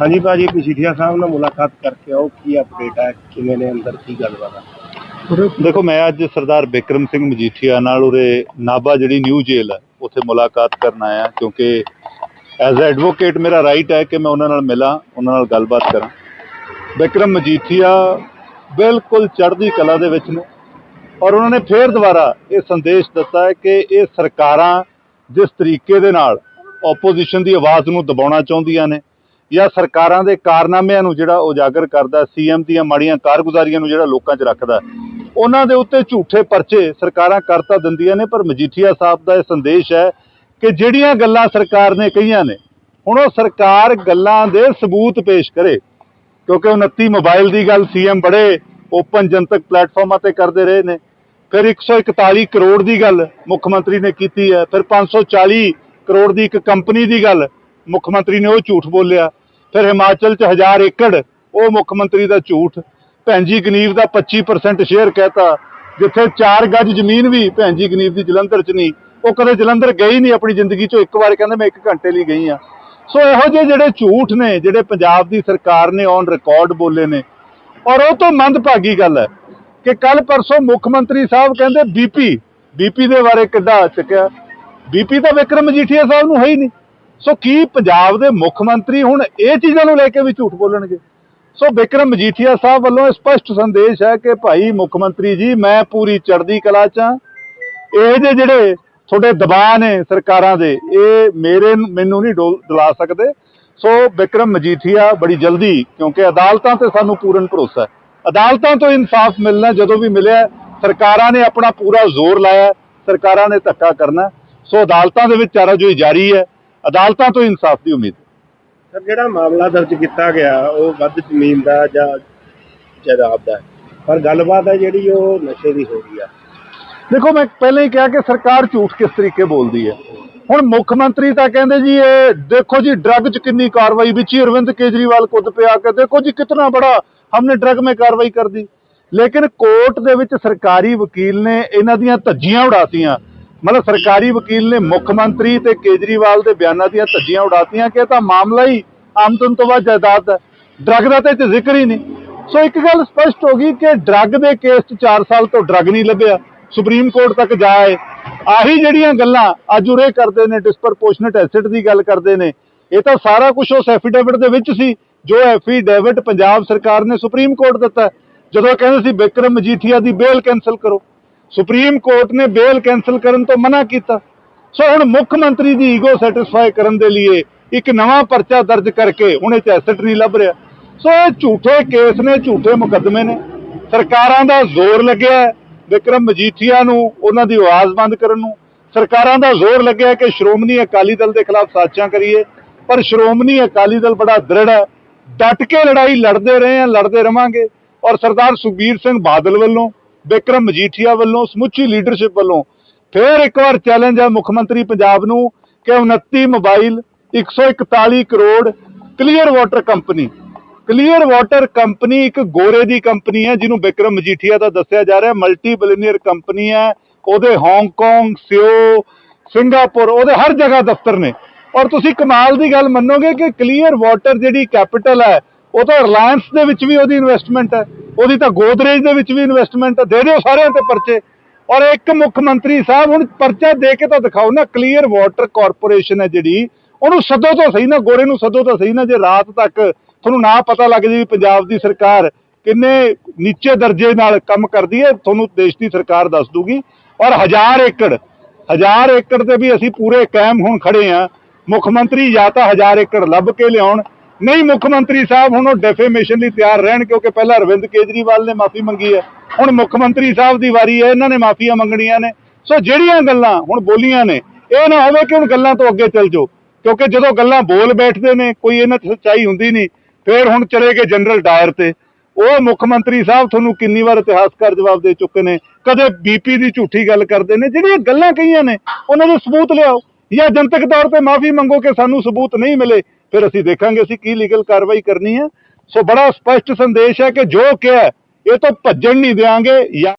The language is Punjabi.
ਹਾਂਜੀ ਭਾਜੀ ਮਜੀਠੀਆ ਸਾਹਿਬ ਨਾਲ ਮੁਲਾਕਾਤ ਕਰਕੇ ਆਓ, ਕੀ ਅਪਡੇਟ ਹੈ, ਕਿਵੇਂ ਨੇ ਅੰਦਰ, ਕੀ ਗੱਲਬਾਤ ਹੈ? ਦੇਖੋ, ਮੈਂ ਅੱਜ ਸਰਦਾਰ ਬਿਕਰਮ ਸਿੰਘ ਮਜੀਠੀਆ ਨਾਲ ਉਰੇ ਨਾਭਾ ਜਿਹੜੀ ਨਿਊ ਜੇਲ ਹੈ, ਉੱਥੇ ਮੁਲਾਕਾਤ ਕਰਨ ਆਇਆ, ਕਿਉਂਕਿ ਐਜ਼ ਅ ਐਡਵੋਕੇਟ ਮੇਰਾ ਰਾਈਟ ਹੈ ਕਿ ਮੈਂ ਉਹਨਾਂ ਨਾਲ ਮਿਲਾਂ, ਉਹਨਾਂ ਨਾਲ ਗੱਲਬਾਤ ਕਰਾਂ। ਬਿਕਰਮ ਮਜੀਠੀਆ ਬਿਲਕੁਲ ਚੜ੍ਹਦੀ ਕਲਾ ਦੇ ਵਿੱਚ ਨੇ, ਔਰ ਉਹਨਾਂ ਨੇ ਫੇਰ ਦੁਬਾਰਾ ਇਹ ਸੰਦੇਸ਼ ਦਿੱਤਾ ਹੈ ਕਿ ਇਹ ਸਰਕਾਰਾਂ ਜਿਸ ਤਰੀਕੇ ਦੇ ਨਾਲ ਆਪੋਜੀਸ਼ਨ ਦੀ ਆਵਾਜ਼ ਨੂੰ ਦਬਾਉਣਾ ਚਾਹੁੰਦੀਆਂ ਨੇ ਜਾਂ ਸਰਕਾਰਾਂ ਦੇ ਕਾਰਨਾਮਿਆਂ ਨੂੰ ਜਿਹੜਾ ਉਜਾਗਰ ਕਰਦਾ, ਸੀਐਮ ਦੀਆਂ ਮਾੜੀਆਂ ਕਾਰਗੁਜ਼ਾਰੀਆਂ ਨੂੰ ਜਿਹੜਾ ਲੋਕਾਂ 'ਚ ਰੱਖਦਾ, ਉਹਨਾਂ ਦੇ ਉੱਤੇ ਝੂਠੇ ਪਰਚੇ ਸਰਕਾਰਾਂ ਕਰਤਾ ਦਿੰਦੀਆਂ ਨੇ, ਪਰ ਮਜੀਠੀਆ ਸਾਹਿਬ ਦਾ ਇਹ ਸੰਦੇਸ਼ ਹੈ ਕਿ ਜਿਹੜੀਆਂ ਗੱਲਾਂ ਸਰਕਾਰ ਨੇ ਕਹੀਆਂ ਨੇ, ਹੁਣ ਉਹ ਸਰਕਾਰ ਗੱਲਾਂ ਦੇ ਸਬੂਤ ਪੇਸ਼ ਕਰੇ, ਕਿਉਂਕਿ 29 ਮੋਬਾਈਲ ਦੀ ਗੱਲ ਸੀਐਮ ਬੜੇ ਓਪਨ ਜਨਤਕ ਪਲੇਟਫਾਰਮਾਂ ਤੇ ਕਰਦੇ ਰਹੇ ਨੇ, ਫਿਰ 141 ਕਰੋੜ ਦੀ ਗੱਲ ਮੁੱਖ ਮੰਤਰੀ ਨੇ ਕੀਤੀ ਹੈ, ਫਿਰ 540 ਕਰੋੜ ਦੀ ਇੱਕ ਕੰਪਨੀ ਦੀ ਗੱਲ ਮੁੱਖ ਮੰਤਰੀ ਨੇ ਉਹ ਝੂਠ ਬੋਲਿਆ ਫਿਰ ਹਿਮਾਚਲ 'ਚ 1000 ਏਕੜ, ਉਹ ਮੁੱਖ ਮੰਤਰੀ ਦਾ ਝੂਠ। ਭੈਣ ਜੀ ਗਨੀਵ ਦਾ 25% ਸ਼ੇਅਰ ਕਹਿਤਾ। ਜਿੱਥੇ 4 ਗੱਜ ਜ਼ਮੀਨ ਵੀ ਭੈਣ ਜੀ ਗਨੀਵ ਦੀ ਜਲੰਧਰ 'ਚ ਨਹੀਂ, ਉਹ ਕਦੇ ਜਲੰਧਰ ਗਈ ਨਹੀਂ ਆਪਣੀ ਜ਼ਿੰਦਗੀ 'ਚੋਂ, ਇੱਕ ਵਾਰ ਕਹਿੰਦੇ ਮੈਂ 1 ਘੰਟੇ ਲਈ ਗਈ ਆ ਸੋ ਇਹੋ ਜਿਹੇ ਜਿਹੜੇ ਝੂਠ ਨੇ, ਜਿਹੜੇ ਪੰਜਾਬ ਦੀ ਸਰਕਾਰ ਨੇ ਔਨ ਰਿਕਾਰਡ ਬੋਲੇ ਨੇ, ਔਰ ਉਹ ਤੋਂ ਮੰਦਭਾਗੀ ਗੱਲ ਹੈ ਕਿ ਕੱਲ ਪਰਸੋਂ ਮੁੱਖ ਮੰਤਰੀ ਸਾਹਿਬ ਕਹਿੰਦੇ ਬੀਪੀ ਬੀਪੀ ਦੇ ਬਾਰੇ ਕਿੱਦਾਂ ਆ ਚੁੱਕਿਆ ਬੀਪੀ ਤਾਂ ਵਿਕਰਮ ਮਜੀਠੀਆ ਸਾਹਿਬ ਨੂੰ ਹੈ ਹੀ ਨਹੀਂ। ਸੋ ਕੀ ਪੰਜਾਬ ਦੇ ਮੁੱਖ ਮੰਤਰੀ ਹੁਣ ਇਹ ਚੀਜ਼ਾਂ ਨੂੰ ਲੈ ਕੇ ਵੀ ਝੂਠ ਬੋਲਣਗੇ? ਸੋ ਬਿਕਰਮ ਮਜੀਠੀਆ ਸਾਹਿਬ ਵੱਲੋਂ ਇਹ ਸਪਸ਼ਟ ਸੰਦੇਸ਼ ਹੈ ਕਿ ਭਾਈ ਮੁੱਖ ਮੰਤਰੀ ਜੀ, ਮੈਂ ਪੂਰੀ ਚੜ੍ਹਦੀ ਕਲਾ ਚ ਹਾਂ। ਇਹ ਜਿਹੇ ਜਿਹੜੇ ਤੁਹਾਡੇ ਦਬਾਅ ਨੇ ਸਰਕਾਰਾਂ ਦੇ, ਇਹ ਮੇਰੇ ਮੈਨੂੰ ਨਹੀਂ ਡੋਲ- ਡੁਲਾ ਸਕਦੇ। ਸੋ ਬਿਕਰਮ ਮਜੀਠੀਆ ਬੜੀ ਜਲਦੀ, ਕਿਉਂਕਿ ਅਦਾਲਤਾਂ ਤੇ ਸਾਨੂੰ ਪੂਰਨ ਭਰੋਸਾ ਹੈ। ਅਦਾਲਤਾਂ ਤੋਂ ਇਨਸਾਫ ਮਿਲਣਾ ਜਦੋਂ ਵੀ ਮਿਲਿਆ ਸਰਕਾਰਾਂ ਨੇ ਆਪਣਾ ਪੂਰਾ ਜ਼ੋਰ ਲਾਇਆ ਸਰਕਾਰਾਂ ਨੇ ਧੱਕਾ ਕਰਨਾ ਸੋ ਅਦਾਲਤਾਂ ਦੇ ਵਿੱਚ ਚਾਰਾਜੋਈ ਜਾਰੀ ਹੈ। ਅਦਾਲਤਾਂ ਤੋਂ ਇਨਸਾਫ ਦੀ ਉਮੀਦ ਸਰ ਜਿਹੜਾ ਮਾਮਲਾ ਦਰਜ ਕੀਤਾ ਗਿਆ ਉਹ ਵੱਧ ਜ਼ਮੀਨ ਦਾ ਜਾਂ ਜਾਇਦਾਦ ਦਾ। ਪਰ ਗੱਲਬਾਤ ਹੈ ਜਿਹੜੀ ਉਹ ਨਸ਼ੇ ਦੀ ਹੋ ਰਹੀ ਆ। ਦੇਖੋ ਮੈਂ ਪਹਿਲਾਂ ਹੀ ਕਿਹਾ ਕਿ ਸਰਕਾਰ ਝੂਠ ਕਿਸ ਤਰੀਕੇ ਬੋਲਦੀ ਹੈ। ਹੁਣ ਮੁੱਖ ਮੰਤਰੀ ਤਾਂ ਕਹਿੰਦੇ ਜੀ ਇਹ ਦੇਖੋ ਜੀ ਡਰੱਗ 'ਚ ਕਿੰਨੀ ਕਾਰਵਾਈ ਵਿੱਚ ਹੀ ਅਰਵਿੰਦ ਕੇਜਰੀਵਾਲ ਖੁਦ ਪਿਆ ਕੇ ਦੇਖੋ ਜੀ ਕਿਤਨਾ ਬੜਾ ਹਮਨੇ ਡਰੱਗ ਮੇ ਕਾਰਵਾਈ ਕਰ दी ਲੇਕਿਨ ਕੋਰਟ ਦੇ ਵਿੱਚ ਸਰਕਾਰੀ ਵਕੀਲ ਨੇ ਇਹਨਾਂ ਦੀਆਂ ਧੱਜੀਆਂ ਉਡਾਤੀਆਂ। ਮਤਲਬ ਸਰਕਾਰੀ ਵਕੀਲ ਨੇ ਮੁੱਖ ਮੰਤਰੀ ਤੇ ਕੇਜਰੀਵਾਲ ਦੇ ਬਿਆਨਾਂ ਦੀਆਂ ਧੱਜੀਆਂ ਉਡਾਤੀਆਂ ਕਿ ਤਾਂ ਮਾਮਲਾ ਹੀ ਆਮਦਨ ਤੋਂ ਵੱਧ ਜਾਇਦਾਦ ਹੈ। ਡਰੱਗ ਦਾ ਤੇ ਜ਼ਿਕਰ ਹੀ ਨਹੀਂ। ਸੋ ਇੱਕ ਗੱਲ ਸਪਸ਼ਟ ਹੋ ਗਈ ਕਿ ਡਰੱਗ ਦੇ ਕੇਸ 'ਚ 4 ਸਾਲ ਤੋਂ ਡਰੱਗ ਨਹੀਂ ਲੱਭਿਆ। ਸੁਪਰੀਮ ਕੋਰਟ ਤੱਕ ਜਾਏ ਆਹੀ ਜਿਹੜੀਆਂ ਗੱਲਾਂ ਅੱਜ ਉਰੇ ਕਰਦੇ ਨੇ ਡਿਸਪਰਪੋਰਸ਼ਨੇਟ ਐਸਿਡ ਦੀ ਗੱਲ ਕਰਦੇ ਨੇ, ਇਹ ਤਾਂ ਸਾਰਾ ਕੁਝ ਉਸ ਐਫੀਡੇਵਿਟ ਦੇ ਵਿੱਚ ਸੀ, ਜੋ ਐਫੀਡੇਵਿਟ ਪੰਜਾਬ ਸਰਕਾਰ ਨੇ ਸੁਪਰੀਮ ਕੋਰਟ ਦਿੱਤਾ। ਹੈ। ਜਦੋਂ ਕਹਿੰਦੇ ਸੀ ਬਿਕਰਮ ਮਜੀਠੀਆ ਦੀ ਬੇਲ ਕੈਨਸਲ ਕਰੋ। ਸੁਪਰੀਮ ਕੋਰਟ ਨੇ ਬੇਲ ਕੈਨਸਲ ਕਰਨ ਤੋਂ ਮਨਾ ਕੀਤਾ। ਸੋ ਹੁਣ ਮੁੱਖ ਮੰਤਰੀ ਦੀ ਈਗੋ ਸੈਟੀਸਫਾਈ ਕਰਨ ਦੇ ਲਈ ਇੱਕ ਨਵਾਂ ਪਰਚਾ ਦਰਜ ਕਰਕੇ ਹੁਣ ਇਹ 'ਚ ਨਹੀਂ ਲੱਭ ਰਿਹਾ। ਸੋ ਇਹ ਝੂਠੇ ਕੇਸ ਨੇ, ਝੂਠੇ ਮੁਕੱਦਮੇ ਨੇ। ਸਰਕਾਰਾਂ ਦਾ ਜ਼ੋਰ ਲੱਗਿਆ ਹੈ ਵਿਕਰਮ ਮਜੀਠੀਆ ਨੂੰ, ਉਹਨਾਂ ਦੀ ਆਵਾਜ਼ ਬੰਦ ਕਰਨ ਨੂੰ। ਸਰਕਾਰਾਂ ਦਾ ਜ਼ੋਰ ਲੱਗਿਆ ਕਿ ਸ਼੍ਰੋਮਣੀ ਅਕਾਲੀ ਦਲ ਦੇ ਖਿਲਾਫ ਸਾਜ਼ਿਸ਼ਾਂ ਕਰੀਏ। ਪਰ ਸ਼੍ਰੋਮਣੀ ਅਕਾਲੀ ਦਲ ਬੜਾ ਦ੍ਰਿੜ ਹੈ। ਡਟ ਕੇ ਲੜਾਈ ਲੜਦੇ ਰਹੇ ਆ ਲੜਦੇ ਰਵਾਂਗੇ। ਔਰ ਸਰਦਾਰ ਸੁਖਬੀਰ ਸਿੰਘ ਬਾਦਲ ਵੱਲੋਂ ਬਿਕਰਮ ਮਜੀਠੀਆ ਵੱਲੋਂ, ਸਮੁੱਚੀ ਲੀਡਰਸ਼ਿਪ ਵੱਲੋਂ ਫਿਰ ਇੱਕ ਵਾਰ ਚੈਲੰਜ ਹੈ ਮੁੱਖ ਮੰਤਰੀ ਪੰਜਾਬ ਨੂੰ ਕਿ 29 mobile 141 crore clear water company clear water company ਇੱਕ ਗੋਰੇ ਦੀ ਕੰਪਨੀ ਹੈ, ਜਿਹਨੂੰ ਬਿਕਰਮ ਮਜੀਠੀਆ ਦਾ ਦੱਸਿਆ ਜਾ ਰਿਹਾ। ਮਲਟੀ ਬਿਲੀਅਨਰ ਕੰਪਨੀ ਹੈ। ਉਹਦੇ ਹਾਂਗਕਾਂਗ ਸਿਓ ਸਿੰਗਾਪੁਰ ਉਹਦੇ ਹਰ ਜਗ੍ਹਾ ਦਫ਼ਤਰ ਨੇ। ਔਰ ਤੁਸੀਂ ਕਮਾਲ ਦੀ ਗੱਲ ਮੰਨੋਗੇ ਕਿ ਕਲੀਅਰ ਵਾਟਰ ਜਿਹੜੀ ਕੈਪੀਟਲ ਹੈ ਉਹ ਤਾਂ ਰਿਲਾਇੰਸ ਦੇ ਵਿੱਚ ਵੀ ਉਹਦੀ ਇਨਵੈਸਟਮੈਂਟ ਹੈ। ਉਹਦੀ ਤਾਂ ਗੋਦਰੇਜ ਦੇ ਵਿੱਚ ਵੀ ਇਨਵੈਸਟਮੈਂਟ ਹੈ। ਦੇ ਦਿਓ ਸਾਰਿਆਂ ਤੇ ਪਰਚੇ। ਔਰ ਇੱਕ ਮੁੱਖ ਮੰਤਰੀ ਸਾਹਿਬ, ਹੁਣ ਪਰਚਾ ਦੇ ਕੇ ਤਾਂ ਦਿਖਾਓ ਨਾ ਕਲੀਅਰ ਵਾਟਰ ਕਾਰਪੋਰੇਸ਼ਨ ਹੈ ਜਿਹੜੀ। ਉਹਨੂੰ ਸਦੋ ਤਾਂ ਸਹੀ ਨਾ, ਗੋਰੇ ਨੂੰ ਸੱਦੋ ਤਾਂ ਸਹੀ ਨਾ, ਜੇ ਰਾਤ ਤੱਕ ਤੁਹਾਨੂੰ ਨਾ ਪਤਾ ਲੱਗ ਜੇ ਵੀ ਪੰਜਾਬ ਦੀ ਸਰਕਾਰ ਕਿੰਨੇ ਨੀਚੇ ਦਰਜੇ ਨਾਲ ਕੰਮ ਕਰਦੀ ਹੈ, ਤੁਹਾਨੂੰ ਦੇਸ਼ ਦੀ ਸਰਕਾਰ ਦੱਸ ਦੂਗੀ। ਔਰ ਹਜ਼ਾਰ ਏਕੜ ਹਜ਼ਾਰ ਏਕੜ ਤੇ ਵੀ ਅਸੀਂ ਪੂਰੇ ਕਾਇਮ ਹੁਣ ਖੜੇ ਆ ਮੁੱਖ ਮੰਤਰੀ ਜਾਂ ਤਾਂ ਹਜ਼ਾਰ ਏਕੜ ਲੱਭ ਕੇ ਲਿਆਉਣ ਨਹੀਂ, ਮੁੱਖ ਮੰਤਰੀ ਸਾਹਿਬ, ਹੁਣ ਉਹ ਡੈਫੇਮੇਸ਼ਨ ਲਈ ਤਿਆਰ ਰਹਿਣ, ਕਿਉਂਕਿ ਪਹਿਲਾਂ ਅਰਵਿੰਦ ਕੇਜਰੀਵਾਲ ਨੇ ਮਾਫੀ ਮੰਗੀ ਹੈ। ਹੁਣ ਮੁੱਖ ਮੰਤਰੀ ਸਾਹਿਬ ਦੀ ਵਾਰੀ ਹੈ, ਇਹਨਾਂ ਨੇ ਮਾਫੀਆਂ ਮੰਗਣੀਆਂ ਨੇ। ਸੋ ਜਿਹੜੀਆਂ ਗੱਲਾਂ ਹੁਣ ਬੋਲੀਆਂ ਨੇ, ਇਹ ਨਾ ਹੋਵੇ ਕਿ ਹੁਣ ਗੱਲਾਂ ਤੋਂ ਅੱਗੇ ਚੱਲ ਜਾਓ, ਕਿਉਂਕਿ ਜਦੋਂ ਗੱਲਾਂ ਬੋਲ ਬੈਠਦੇ ਨੇ, ਕੋਈ ਇਹਨਾਂ 'ਚ ਸੱਚਾਈ ਹੁੰਦੀ ਨਹੀਂ, ਫਿਰ ਹੁਣ ਚਲੇ ਗਏ ਜਨਰਲ ਡਾਇਰ ਤੇ। ਉਹ ਮੁੱਖ ਮੰਤਰੀ ਸਾਹਿਬ ਤੁਹਾਨੂੰ ਕਿੰਨੀ ਵਾਰ ਇਤਿਹਾਸਕਾਰ ਜਵਾਬ ਦੇ ਚੁੱਕੇ ਨੇ, ਕਦੇ ਬੀਪੀ ਦੀ ਝੂਠੀ ਗੱਲ ਕਰਦੇ ਨੇ, ਜਿਹੜੀਆਂ ਗੱਲਾਂ ਕਹੀਆਂ ਨੇ, ਉਹਨਾਂ ਦੇ ਸਬੂਤ ਲਿਆਓ। ਜਾਂ ਜਨਤਕ ਤੌਰ ਤੇ ਮਾਫੀ ਮੰਗੋ ਕਿ ਸਾਨੂੰ ਸਬੂਤ ਨਹੀਂ ਮਿਲੇ ਫਿਰ ਅਸੀਂ ਦੇਖਾਂਗੇ ਅਸੀਂ ਕੀ ਲੀਗਲ ਕਾਰਵਾਈ ਕਰਨੀ ਹੈ। ਸੋ ਬੜਾ ਸਪਸ਼ਟ ਸੰਦੇਸ਼ ਹੈ ਕਿ ਜੋ ਕਿਹਾ ਇਹ ਤੋਂ ਭੱਜਣ ਨਹੀਂ ਦੇਵਾਂਗੇ ਜਾਂ